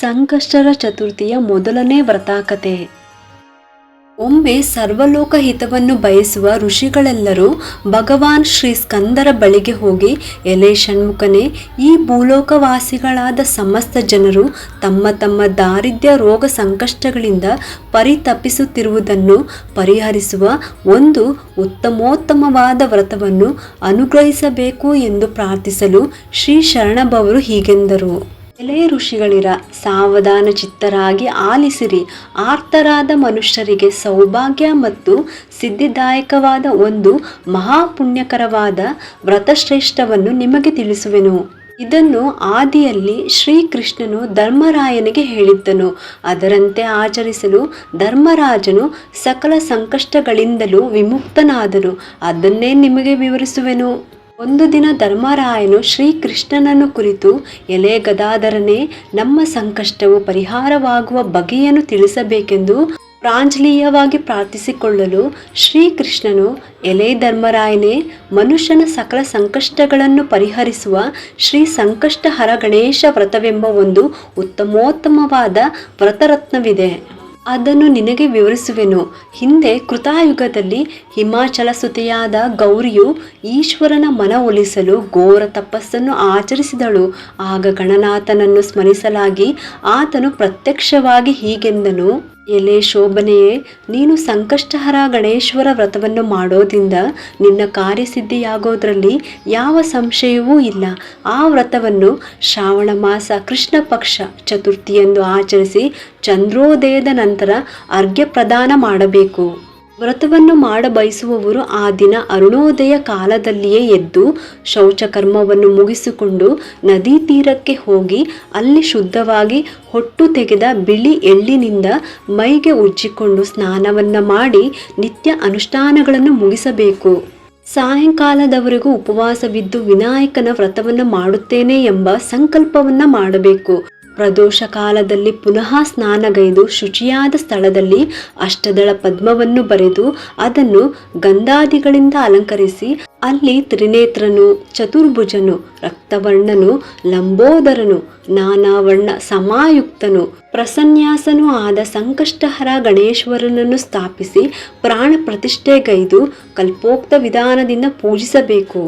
ಸಂಕಷ್ಟರ ಚತುರ್ಥಿಯ ಮೊದಲನೇ ವ್ರತಾಕತೆ. ಒಮ್ಮೆ ಸರ್ವಲೋಕ ಹಿತವನ್ನು ಬಯಸುವ ಋಷಿಗಳೆಲ್ಲರೂ ಭಗವಾನ್ ಶ್ರೀ ಸ್ಕಂದರ ಬಳಿಗೆ ಹೋಗಿ ಎಲೆ ಷಣ್ಮುಖನೇ, ಈ ಭೂಲೋಕವಾಸಿಗಳಾದ ಸಮಸ್ತ ಜನರು ತಮ್ಮ ತಮ್ಮ ದಾರಿದ್ರ್ಯ ರೋಗ ಸಂಕಷ್ಟಗಳಿಂದ ಪರಿತಪಿಸುತ್ತಿರುವುದನ್ನು ಪರಿಹರಿಸುವ ಒಂದು ಉತ್ತಮೋತ್ತಮವಾದ ವ್ರತವನ್ನು ಅನುಗ್ರಹಿಸಬೇಕು ಎಂದು ಪ್ರಾರ್ಥಿಸಲು ಶ್ರೀ ಶರಣಬವರು ಹೀಗೆಂದರು. ಎಲೆ ಋಷಿಗಳಿರ ಸಾವಧಾನ ಚಿತ್ತರಾಗಿ ಆಲಿಸಿರಿ. ಆರ್ತರಾದ ಮನುಷ್ಯರಿಗೆ ಸೌಭಾಗ್ಯ ಮತ್ತು ಸಿದ್ಧಿದಾಯಕವಾದ ಒಂದು ಮಹಾಪುಣ್ಯಕರವಾದ ವ್ರತಶ್ರೇಷ್ಠವನ್ನು ನಿಮಗೆ ತಿಳಿಸುವೆನು. ಇದನ್ನು ಆದಿಯಲ್ಲಿ ಶ್ರೀಕೃಷ್ಣನು ಧರ್ಮರಾಯನಿಗೆ ಹೇಳಿದ್ದನು. ಅದರಂತೆ ಆಚರಿಸಲು ಧರ್ಮರಾಜನು ಸಕಲ ಸಂಕಷ್ಟಗಳಿಂದಲೂ ವಿಮುಕ್ತನಾದನು. ಅದನ್ನೇ ನಿಮಗೆ ವಿವರಿಸುವೆನು. ಒಂದು ದಿನ ಧರ್ಮರಾಯನು ಶ್ರೀಕೃಷ್ಣನನ್ನು ಕುರಿತು, ಎಲೆ ಗದಾಧರನೇ, ನಮ್ಮ ಸಂಕಷ್ಟವು ಪರಿಹಾರವಾಗುವ ಬಗೆಯನ್ನು ತಿಳಿಸಬೇಕೆಂದು ಪ್ರಾಂಜಲೀಯವಾಗಿ ಪ್ರಾರ್ಥಿಸಿಕೊಳ್ಳಲು ಶ್ರೀಕೃಷ್ಣನು, ಎಲೆ ಧರ್ಮರಾಯನೇ, ಮನುಷ್ಯನ ಸಕಲ ಸಂಕಷ್ಟಗಳನ್ನು ಪರಿಹರಿಸುವ ಶ್ರೀ ಸಂಕಷ್ಟಹರ ಗಣೇಶ ವ್ರತವೆಂಬ ಒಂದು ಉತ್ತಮೋತ್ತಮವಾದ ವ್ರತರತ್ನವಿದೆ. ಅದನ್ನು ನಿನಗೆ ವಿವರಿಸುವೆನು. ಹಿಂದೆ ಕೃತಾಯುಗದಲ್ಲಿ ಹಿಮಾಚಲ ಸುತೆಯಾದ ಗೌರಿಯು ಈಶ್ವರನ ಮನ ಒಲಿಸಲು ಘೋರ ತಪಸ್ಸನ್ನು ಆಚರಿಸಿದಳು. ಆಗ ಗಣನಾಥನನ್ನು ಸ್ಮರಿಸಲಾಗಿ ಆತನು ಪ್ರತ್ಯಕ್ಷವಾಗಿ ಹೀಗೆಂದನು. ಎಲೆ ಶೋಭನೆಯೇ, ನೀನು ಸಂಕಷ್ಟಹರ ಗಣೇಶ್ವರ ವ್ರತವನ್ನು ಮಾಡೋದ್ರಿಂದ ನಿನ್ನ ಕಾರ್ಯಸಿದ್ಧಿಯಾಗೋದ್ರಲ್ಲಿ ಯಾವ ಸಂಶಯವೂ ಇಲ್ಲ. ಆ ವ್ರತವನ್ನು ಶ್ರಾವಣ ಮಾಸ ಕೃಷ್ಣ ಪಕ್ಷ ಚತುರ್ಥಿಯಂದು ಆಚರಿಸಿ ಚಂದ್ರೋದಯದ ನಂತರ ಅರ್ಘ್ಯ ಪ್ರದಾನ ಮಾಡಬೇಕು. ವ್ರತವನ್ನು ಮಾಡ ಬಯಸುವವರು ಆ ದಿನ ಅರುಣೋದಯ ಕಾಲದಲ್ಲಿಯೇ ಎದ್ದು ಶೌಚಕರ್ಮವನ್ನು ಮುಗಿಸಿಕೊಂಡು ನದಿ ತೀರಕ್ಕೆ ಹೋಗಿ ಅಲ್ಲಿ ಶುದ್ಧವಾಗಿ ಹೊಟ್ಟು ತೆಗೆದ ಬಿಳಿ ಎಳ್ಳಿನಿಂದ ಮೈಗೆ ಉಜ್ಜಿಕೊಂಡು ಸ್ನಾನವನ್ನು ಮಾಡಿ ನಿತ್ಯ ಅನುಷ್ಠಾನಗಳನ್ನು ಮುಗಿಸಬೇಕು. ಸಾಯಂಕಾಲದವರೆಗೂ ಉಪವಾಸವಿದ್ದು ವಿನಾಯಕನ ವ್ರತವನ್ನು ಮಾಡುತ್ತೇನೆ ಎಂಬ ಸಂಕಲ್ಪವನ್ನ ಮಾಡಬೇಕು. ಪ್ರದೋಷ ಕಾಲದಲ್ಲಿ ಪುನಃ ಸ್ನಾನಗೈದು ಶುಚಿಯಾದ ಸ್ಥಳದಲ್ಲಿ ಅಷ್ಟದಳ ಪದ್ಮವನ್ನು ಬರೆದು ಅದನ್ನು ಗಂಧಾದಿಗಳಿಂದ ಅಲಂಕರಿಸಿ ಅಲ್ಲಿ ತ್ರಿನೇತ್ರನು, ಚತುರ್ಭುಜನು, ರಕ್ತವರ್ಣನು, ಲಂಬೋದರನು ನಾನಾ ವರ್ಣ ಸಮಾಯುಕ್ತನು, ಪ್ರಸನ್ಯಾಸನೂ ಆದ ಸಂಕಷ್ಟಹರ ಗಣೇಶ್ವರನನ್ನು ಸ್ಥಾಪಿಸಿ ಪ್ರಾಣ ಪ್ರತಿಷ್ಠೆಗೈದು ಕಲ್ಪೋಕ್ತ ವಿಧಾನದಿಂದ ಪೂಜಿಸಬೇಕು.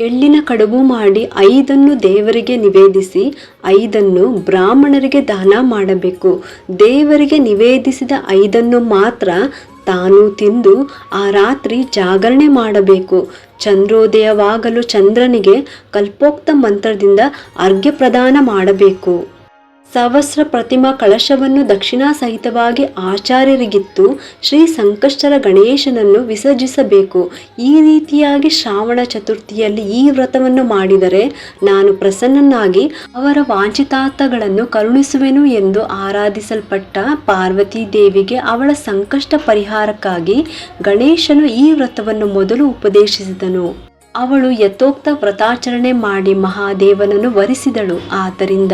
ಎಳ್ಳಿನ ಕಡುಬು ಮಾಡಿ ಐದನ್ನು ದೇವರಿಗೆ ನಿವೇದಿಸಿ, ಐದನ್ನು ಬ್ರಾಹ್ಮಣರಿಗೆ ದಾನ ಮಾಡಬೇಕು. ದೇವರಿಗೆ ನಿವೇದಿಸಿದ ಐದನ್ನು ಮಾತ್ರ ತಾನು ತಿಂದು ಆ ರಾತ್ರಿ ಜಾಗರಣೆ ಮಾಡಬೇಕು. ಚಂದ್ರೋದಯವಾಗಲು ಚಂದ್ರನಿಗೆ ಕಲ್ಪೋಕ್ತ ಮಂತ್ರದಿಂದ ಅರ್ಘ್ಯ ಪ್ರದಾನ ಮಾಡಬೇಕು. ಸಹಸ್ರ ಪ್ರತಿಮಾ ಕಳಶವನ್ನು ದಕ್ಷಿಣಾ ಸಹಿತವಾಗಿ ಆಚಾರ್ಯರಿಗಿತ್ತು ಶ್ರೀ ಸಂಕಷ್ಟರ ಗಣೇಶನನ್ನು ವಿಸರ್ಜಿಸಬೇಕು. ಈ ರೀತಿಯಾಗಿ ಶ್ರಾವಣ ಚತುರ್ಥಿಯಲ್ಲಿ ಈ ವ್ರತವನ್ನು ಮಾಡಿದರೆ ನಾನು ಪ್ರಸನ್ನನಾಗಿ ಅವರ ವಾಂಛಿತಾರ್ಥಗಳನ್ನು ಕರುಣಿಸುವೆನು ಎಂದು ಆರಾಧಿಸಲ್ಪಟ್ಟ ಪಾರ್ವತಿ ದೇವಿಗೆ ಅವಳ ಸಂಕಷ್ಟ ಪರಿಹಾರಕ್ಕಾಗಿ ಗಣೇಶನು ಈ ವ್ರತವನ್ನು ಮೊದಲು ಉಪದೇಶಿಸಿದನು. ಅವಳು ಯಥೋಕ್ತ ವ್ರತಾಚರಣೆ ಮಾಡಿ ಮಹಾದೇವನನ್ನು ವರಿಸಿದಳು. ಆದ್ದರಿಂದ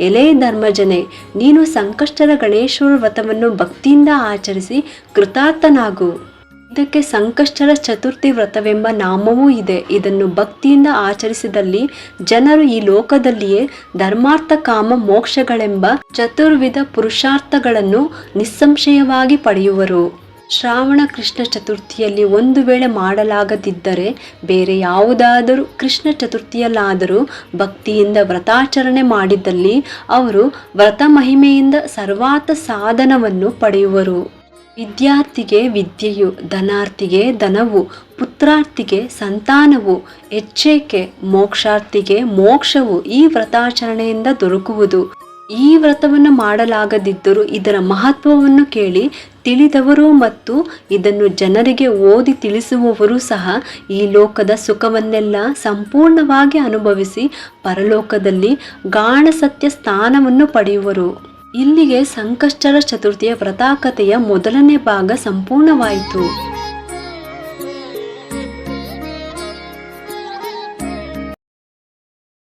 ಎಲೆ ಧರ್ಮಜನೆ, ನೀನು ಸಂಕಷ್ಟರ ಗಣೇಶ್ವರ ವ್ರತವನ್ನು ಭಕ್ತಿಯಿಂದ ಆಚರಿಸಿ ಕೃತಾರ್ಥನಾಗು. ಇದಕ್ಕೆ ಸಂಕಷ್ಟರ ಚತುರ್ಥಿ ವ್ರತವೆಂಬ ನಾಮವೂ ಇದೆ. ಇದನ್ನು ಭಕ್ತಿಯಿಂದ ಆಚರಿಸಿದಲ್ಲಿ ಜನರು ಈ ಲೋಕದಲ್ಲಿಯೇ ಧರ್ಮಾರ್ಥ ಕಾಮ ಮೋಕ್ಷಗಳೆಂಬ ಚತುರ್ವಿಧ ಪುರುಷಾರ್ಥಗಳನ್ನು ನಿಸ್ಸಂಶಯವಾಗಿ ಪಡೆಯುವರು. ಶ್ರಾವಣ ಕೃಷ್ಣ ಚತುರ್ಥಿಯಲ್ಲಿ ಒಂದು ವೇಳೆ ಮಾಡಲಾಗದಿದ್ದರೆ ಬೇರೆ ಯಾವುದಾದರೂ ಕೃಷ್ಣ ಚತುರ್ಥಿಯಲ್ಲಾದರೂ ಭಕ್ತಿಯಿಂದ ವ್ರತಾಚರಣೆ ಮಾಡಿದ್ದಲ್ಲಿ ಅವರು ವ್ರತ ಮಹಿಮೆಯಿಂದ ಸರ್ವಾತ ಸಾಧನವನ್ನು ಪಡೆಯುವರು. ವಿದ್ಯಾರ್ಥಿಗೆ ವಿದ್ಯೆಯು, ಧನಾರ್ಥಿಗೆ ಧನವು, ಪುತ್ರಾರ್ಥಿಗೆ ಸಂತಾನವು, ಎಚ್ಚೇಕೆ ಮೋಕ್ಷಾರ್ಥಿಗೆ ಮೋಕ್ಷವು ಈ ವ್ರತಾಚರಣೆಯಿಂದ ದೊರಕುವುದು. ಈ ವ್ರತವನ್ನು ಮಾಡಲಾಗದಿದ್ದರೂ ಇದರ ಮಹತ್ವವನ್ನು ಕೇಳಿ ತಿಳಿದವರು ಮತ್ತು ಇದನ್ನು ಜನರಿಗೆ ಓದಿ ತಿಳಿಸುವವರು ಸಹ ಈ ಲೋಕದ ಸುಖವನ್ನೆಲ್ಲ ಸಂಪೂರ್ಣವಾಗಿ ಅನುಭವಿಸಿ ಪರಲೋಕದಲ್ಲಿ ಗಾಣ ಸತ್ಯ ಸ್ಥಾನವನ್ನು ಪಡೆಯುವರು. ಇಲ್ಲಿಗೆ ಸಂಕಷ್ಟರ ಚತುರ್ಥಿಯ ವ್ರತಾಕತೆಯ ಮೊದಲನೇ ಭಾಗ ಸಂಪೂರ್ಣವಾಯಿತು.